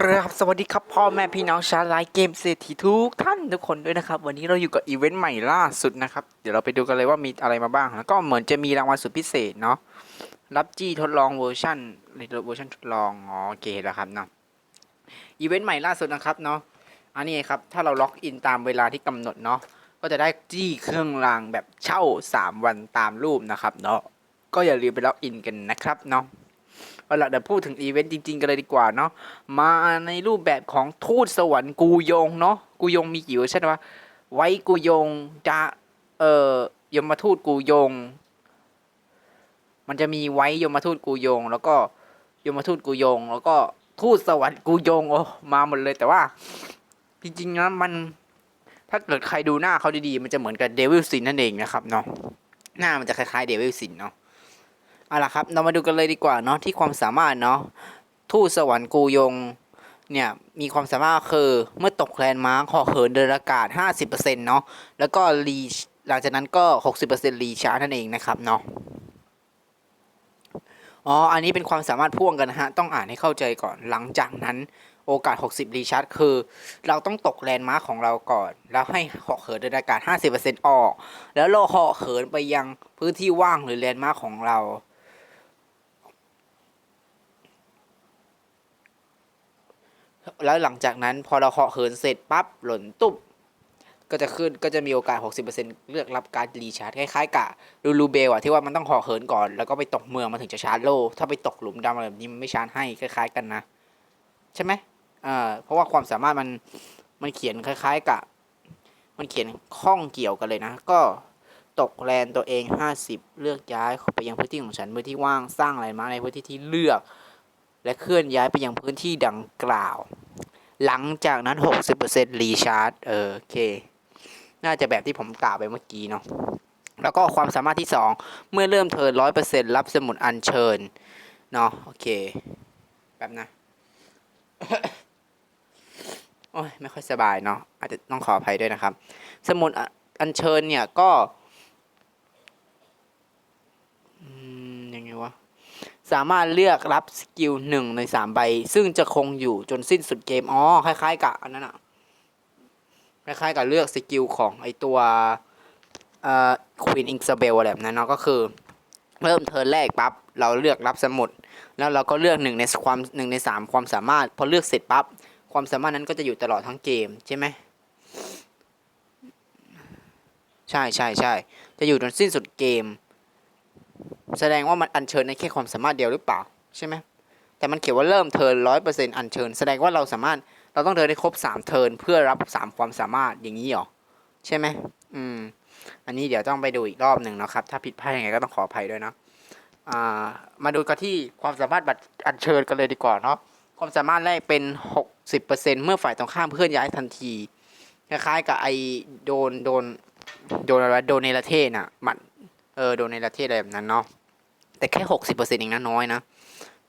ครับสวัสดีครับพ่อแม่พี่น้องชาวไลฟ์เกมเศรษฐีทุกท่านทุกคนด้วยนะครับ วันนี้เราอยู่กับอีเวนต์ใหม่ล่าสุดนะครับ เดี๋ยวเราไปดูกันเลยว่ามีอะไรมาบ้าง แล้วก็เหมือนจะมีรางวัลสุดพิเศษเนาะรับจี้ทดลองเวอร์ชันเวอร์ชันทดลองอ๋อโอเคแล้วครับเนาะอีเวนต์ใหม่ล่าสุดนะครับเนาะอันนี้ครับถ้าเราล็อกอินตามเวลาที่กำหนดเนาะก็จะได้จี้เครื่องรางแบบเช่า 3 วันตามรูปนะครับเนาะก็อย่าลืมไปล็อกอินกันนะครับเนาะ เอาละเดี๋ยวพูดถึงอีเวนต์จริง ๆ กันเลยดีกว่าเนาะมาในรูปแบบของทูตสวรรค์กูยงเนาะกูยงมีกี่เวอร์ชันวะไว้กูยงจะเอ่อยมทูตกูยง มันจะมีไว้ยมทูตกูยง แล้วก็ยมทูตกูยง แล้วก็ทูตสวรรค์กูยงโอ้มาหมดเลยแต่ว่า จริงๆนะมันถ้าเกิดใครดูหน้าเขาดีๆ มันจะเหมือนกับเดวิลซินนั่นเองนะครับเนาะหน้ามันจะคล้ายๆเดวิลซินเนาะ เอาล่ะครับ เรามาดูกันเลยดีกว่าเนาะที่ความสามารถเนาะทูตสวรรค์กูยงเนี่ยมีความสามารถคือเมื่อตกแลนด์มาร์คหอเหินเดินอากาศ 50%เนาะแล้วก็รีหลังจากนั้นก็ 60%รีชาร์จนั่นเองนะครับเนาะอ๋อ อันนี้เป็นความสามารถพ่วงกันนะฮะ ต้องอ่านให้เข้าใจก่อน หลังจากนั้นโอกาส 60 รีชาร์จคือ เราต้องตกแลนด์มาร์คของเราก่อน แล้วให้เหาะเหินเดินอากาศ 50%ออก แล้วเราเหาะเหินไปยังพื้นที่ว่างหรือแลนด์มาร์คของเรา แล้วหลังจากนั้นพอเราเหาะเหินเสร็จปั๊บหล่นตุ๊บก็จะขึ้นก็จะมีโอกาส 60%เลือกรับการรีชาร์จคล้ายๆกับลูลูเบลอะที่ว่ามันต้องเหาะเหินก่อน แล้วก็ไปตกเมืองมันถึงจะชาร์จโล ถ้าไปตกหลุมดำอะไรแบบนี้มันไม่ชาร์จให้คล้ายๆกันนะ ใช่ไหมเอ่าเพราะว่าความสามารถมันมันเขียนคล้ายๆกับมันเขียนข้องเกี่ยวกันเลยนะ ก็ตกแลนตัวเอง 50 เลือกย้ายไปยังพื้นที่ของฉันพื้นที่ว่างสร้างอะไรมาในพื้นที่ที่เลือก และเคลื่อนย้ายไปยังพื้นที่ดังกล่าว หลังจากนั้น 60%รีชาร์จเออโอเค น่าจะแบบที่ผมกล่าวไปเมื่อกี้เนาะแล้วก็ความสามารถที่ 2 เมื่อเริ่มเทิร์น100%รับสมุดอัญเชิญเนาะโอเคแบบนะโอ้ยไม่ค่อยสบายเนาะอาจจะต้องขออภัยด้วยนะครับ สมุดอัญเชิญเนี่ยก็ อืม ยังไงวะ สามารถเลือกรับสกิลหนึ่งในสามใบ ซึ่งจะคงอยู่จนสิ้นสุดเกม อ๋อ คล้ายๆกับอันนั้นอะคล้ายๆกับเลือกสกิลของไอตัวเอ่อควีนอิงซาเบลอะไรแบบนั้นเนาะก็คือ เริ่มเทิร์นแรกปั๊บเราเลือกรับสมุด แล้วเราก็เลือกหนึ่งในความหนึ่งในสามความสามารถ พอเลือกเสร็จปั๊บความสามารถนั้นก็จะอยู่ตลอดทั้งเกมใช่ไหมใช่ใช่ใช่จะอยู่จนสิ้นสุดเกม แสดงว่ามันอัญเชิญในแค่ความสามารถเดียวหรือเปล่าใช่ไหมแต่มันเขียนว่าเริ่มเทิร์นร้อยเปอร์เซ็นต์อัญเชิญแสดงว่าเราสามารถเราต้องเดินให้ครบสามเทิร์นเพื่อรับสามความสามารถอย่างนี้หรอใช่ไหมอืมอันนี้เดี๋ยวต้องไปดูอีกรอบหนึ่งนะครับ ถ้าผิดพลาดยังไงก็ต้องขออภัยด้วยนะอ่ามาดูกันที่ความสามารถบัตรอัญเชิญกันเลยดีกว่าเนาะความสามารถแรกเป็นหกสิบเปอร์เซ็นเมื่อฝ่ายตรงข้ามเคลื่อนย้ายทันทีคล้ายๆกับไอโดนโดนโดนอะไรโดนเนลเทศน่ะบัตรเออโดนเนลเทศอะไรแบบนั้นเนาะ แต่แค่หกสิบเปอร์เซ็นต์เองนะน้อยนะ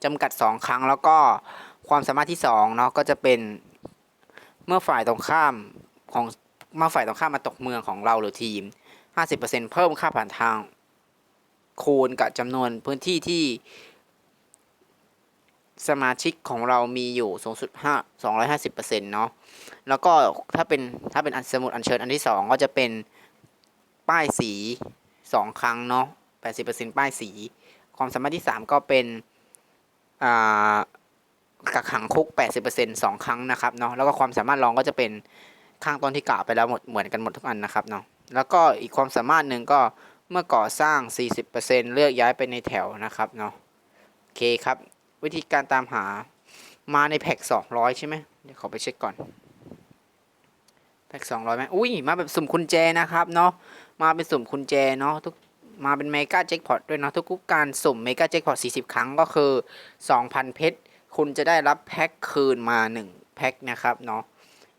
จำกัดสองครั้งแล้วก็ความสามารถที่สองเนาะก็จะเป็นเมื่อฝ่ายตรงข้ามของเมื่อฝ่ายตรงข้ามมาตกเมืองของเราหรือทีมห้าสิบเปอร์เซ็นต์เพิ่มค่าผ่านทางคูณกับจำนวนพื้นที่ที่สมาชิกของเรามีอยู่สูงสุดห้าสองร้อยห้าสิบเปอร์เซ็นต์เนาะ แล้วก็ถ้าเป็นถ้าเป็นอันสมุดอัญเชิญอันที่สองก็จะเป็นป้ายสีสองครั้งเนาะ80%ป้ายสี ความสามารถที่ 3 ก็เป็นกักขังคุก 80%สองครั้งนะครับเนาะแล้วก็ความสามารถรองก็จะเป็นข้างต้นที่กล่าวไปแล้วหมดเหมือนกันหมดทุกอันนะครับเนาะแล้วก็อีกความสามารถหนึ่งก็เมื่อก่อสร้าง 40%เลือกย้ายไปในแถวนะครับเนาะโอเคครับ วิธีการตามหามาในแพ็ก200 ใช่ไหมเดี๋ยวขอไปเช็คก่อนแพ็ก200ไหมอุ้ยมาแบบสุ่มกุญแจนะครับเนาะมาเป็นสุ่มกุญแจเนาะทุก มาเป็นเมกาแจ็คพอตด้วยนะทุกๆการสุ่มเมกาแจ็คพอต40 ครั้งก็คือ 2,000 เพชร คุณจะได้รับแพ็คคืนมา 1 แพ็คนะครับเนาะ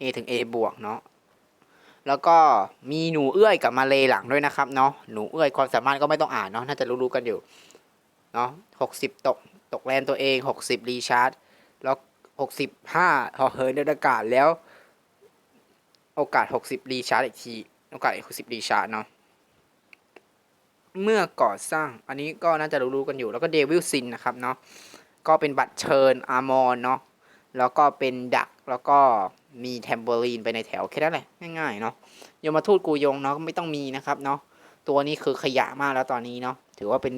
A ถึง A บวกเนาะแล้วก็มีหนูเอื้อยกับมาเลหลังด้วยนะครับเนาะหนูเอื้อยความสามารถก็ไม่ต้องอ่านเนาะน่าจะรู้ๆกันอยู่เนาะ60ตกตกแลนตัวเอง60รีชาร์จแล้ว65หอเหินเดินอากาศแล้ว โอกาส60รีชาร์จอีกที โอกาสอีก60รีชาร์จเนาะ เมื่อก่อสร้าง อันนี้ก็น่าจะรู้ๆกันอยู่ แล้วก็เดวิลซินนะครับเนาะ ก็เป็นบัตรเชิญ อาร์มอนเนาะ แล้วก็เป็นดัก แล้วก็มีแทมเบอรีนไปในแถวแค่นั้นแหละ ง่ายๆเนาะยมทูตกูยงเนาะก็ไม่ต้องมีนะครับเนาะ ตัวนี้คือขยะมากแล้วตอนนี้เนาะ ถือว่าเป็น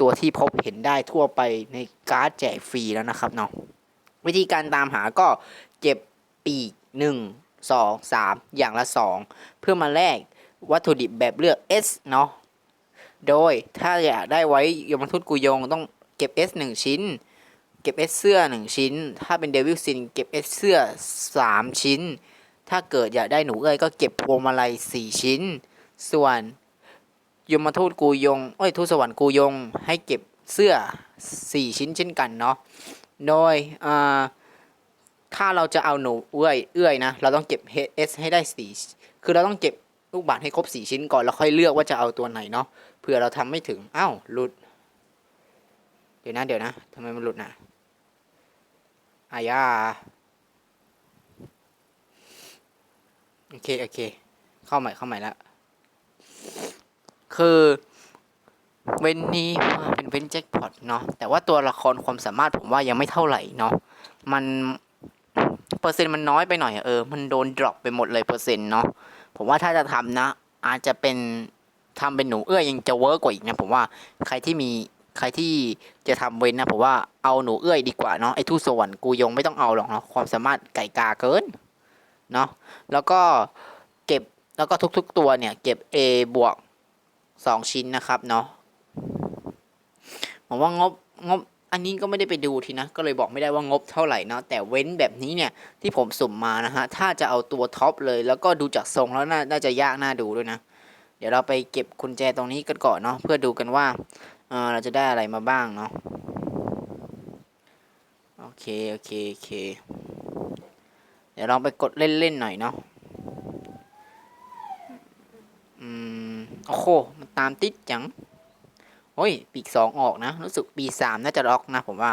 ตัวที่พบเห็นได้ทั่วไปในการ์ดแจกฟรีแล้วนะครับเนาะ วิธีการตามหาก็เก็บปีกหนึ่งสองสามอย่างละสองเพื่อมาแลกวัตถุดิบแบบเลือก S เนาะ โดยถ้าอยากได้ไว้ยมทูตกูยงต้องเก็บ S 1 ชิ้น เก็บ S เสื้อ 1 ชิ้น ถ้าเป็นเดวิลซินเก็บ S เสื้อ 3 ชิ้น ถ้าเกิดอยากได้หนูเอ้ยก็เก็บพวงมาลัย 4 ชิ้น ส่วนยมทูตกูยงเอ้ยทูตสวรรค์กูยง ให้เก็บเสื้อ 4 ชิ้นเช่นกันเนาะ โดยอ่าถ้าเราจะเอาหนูเอื้อยเอื้อยนะ เราต้องเก็บ S ให้ได้สี่คือเราต้องเก็บลูกบาศให้ครบสี่ชิ้นก่อนแล้วค่อยเลือกว่าจะเอาตัวไหนเนาะ ผื่อเราทำไม่ถึง เอ้า หลุด เดี๋ยวนะ เดี๋ยวนะทำไมมันหลุดนะอายาโอเค โอเค เข้าใหม่ เข้าใหม่แล้วคือเว้นนี้ว่าเป็นเว้นแจ็คพอตเนาะ แต่ว่าตัวละครความสามารถผมว่ายังไม่เท่าไหร่เนาะ มัน เปอร์เซ็นต์มันน้อยไปหน่อยเออ มันโดนดรอปไปหมดเลยเปอร์เซ็นต์เนาะ ผมว่าถ้าจะทำนะ อาจจะเป็น ทำเป็นหนูเอื้อยังจะเวิร์กกว่าอีกนะผมว่าใครที่มีใครที่จะทำเว้นนะผมว่าเอาหนูเอื้อยดีกว่าเนาะไอ้ทูตสวรรค์กูยงไม่ต้องเอาหรอกเนาะความสามารถไก่กาเกินเนาะแล้วก็เก็บแล้วก็ทุกๆตัวเนี่ยเก็บ A บวกสองชิ้นนะครับเนาะผมว่างบงบอันนี้ก็ไม่ได้ไปดูทีนะ ก็เลยบอกไม่ได้ว่างบเท่าไหร่เนาะแต่เว้นแบบนี้เนี่ยที่ผมสุ่มมานะฮะถ้าจะเอาตัวท็อปเลย แล้วก็ดูจากทรงแล้วน่าน่าจะยากน่าดูด้วยนะ เดี๋ยวเราไปเก็บกุญแจตรงนี้กันก่อนเนาะเพื่อดูกันว่าเออเราจะได้อะไรมาบ้างเนาะโอเคโอเคโอเค เดี๋ยวลองไปกดเล่นๆหน่อยเนาะอืมโอ้โหมันตามติดจังโอ้ยปีกสองออกนะรู้สึกปีสามน่าจะล็อกนะผมว่า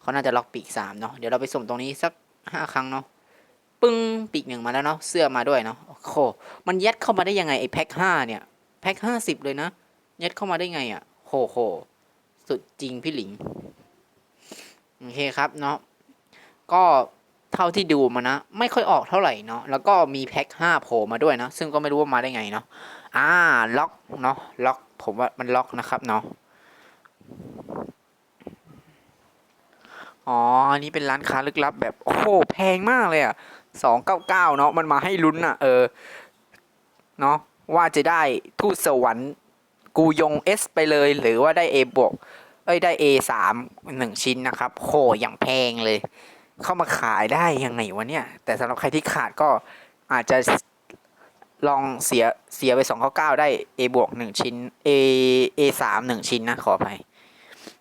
เขาน่าจะล็อกปีกสามเนาะเดี๋ยวเราไปสุ่มตรงนี้สักห้าครั้งเนาะปึ้งปีกหนึ่งมาแล้วเนาะเสื้อมาด้วยเนาะ โอ้โหมันยัดเข้ามาได้ยังไงไอ้แพ็คห้าเนี่ย แพ็คห้าสิบเลยนะ ยัดเข้ามาได้ไงอะ่ะโหโหสุดจริงพี่หลิง โอเคครับเนาะ ก็เท่าที่ดูมานะ ไม่ค่อยออกเท่าไหร่เนาะ แล้วก็มีแพ็คห้าโผล่มาด้วยเนาะซึ่งก็ไม่รู้ว่ามาได้ไงเนาะ อ่า ล็อกเนาะ ล็อก ผมว่ามันล็อกนะครับเนาะอ๋อ อันนี้เป็นร้านค้าลึกลับแบบ โอ้โห แพงมากเลยอะ สองเก้าเก้าเนาะมันมาให้ลุ้นอะ เออ เนาะว่าจะได้ทูตสวรรค์กูยง S ไปเลย หรือว่าได้ A บวกเอ้ยได้ A สามหนึ่งชิ้นนะครับโหอย่างแพงเลย เข้ามาขายได้ยังไงวะเนี่ย แต่สำหรับใครที่ขาดก็อาจจะลองเสียเสียไปสองเก้าเก้าได้ A บวกหนึ่งชิ้น A A สามหนึ่งชิ้นนะขออภัย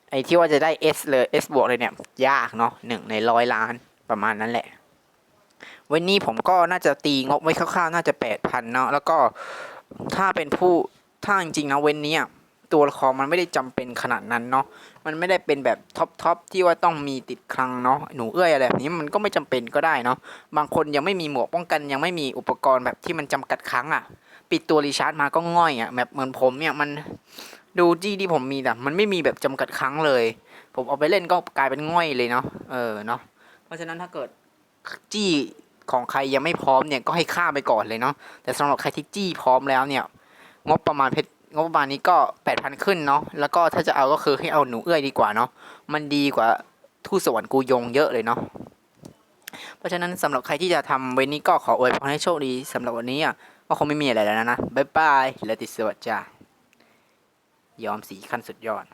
ไอ้ที่ว่าจะได้ S เลย S บวกเลยเนี่ย ยากเนาะหนึ่งในร้อยล้านประมาณนั้นแหละ วันนี้ผมก็น่าจะตีงบไว้คร่าวๆ น่าจะแปดพันเนาะแล้วก็ถ้าเป็นผู้ถ้าจริงๆนะเว้นนี้ตัวละครมันไม่ได้จำเป็นขนาดนั้นเนาะมันไม่ได้เป็นแบบท็อปทอปที่ว่าต้องมีติดคลังเนาะหนูเอื้อยอะไรแบบนี้มันก็ไม่จำเป็นก็ได้เนาะบางคนยังไม่มีหมวกป้องกันยังไม่มีอุปกรณ์แบบที่มันจำกัดครั้งอะ่ะ ปิดตัวรีชาร์จมาก็ง่อยอะ่ะแบบเหมือนผมเนี่ยมันดูจี้ที่ผมมีแต่มันไม่มีแบบจำกัดครั้งเลย ผมเอาไปเล่นก็กลายเป็นง่อยเลยเนาะเออเนาะเพราะฉะนั้นถ้าเกิด จี้ของใครยังไม่พร้อมเนี่ยก็ให้ข้ามไปก่อนเลยเนาะแต่สำหรับใครที่จี้พร้อมแล้วเนี่ย งบประมาณเพชรงบประมาณนี้ก็แปดพันขึ้นเนาะแล้วก็ถ้าจะเอาก็คือให้เอาหนูเอื้อยดีกว่าเนาะมันดีกว่าทูตสวรรค์กูยงเยอะเลยเนาะเพราะฉะนั้นสำหรับใครที่จะทำเวนนี้ก็ขออวยพรให้โชคดีสำหรับวันนี้อะก็คงไม่มีอะไรแล้วนะบ๊ายบายและติดสวัสดีจ้ายอมสีขั้นสุดยอด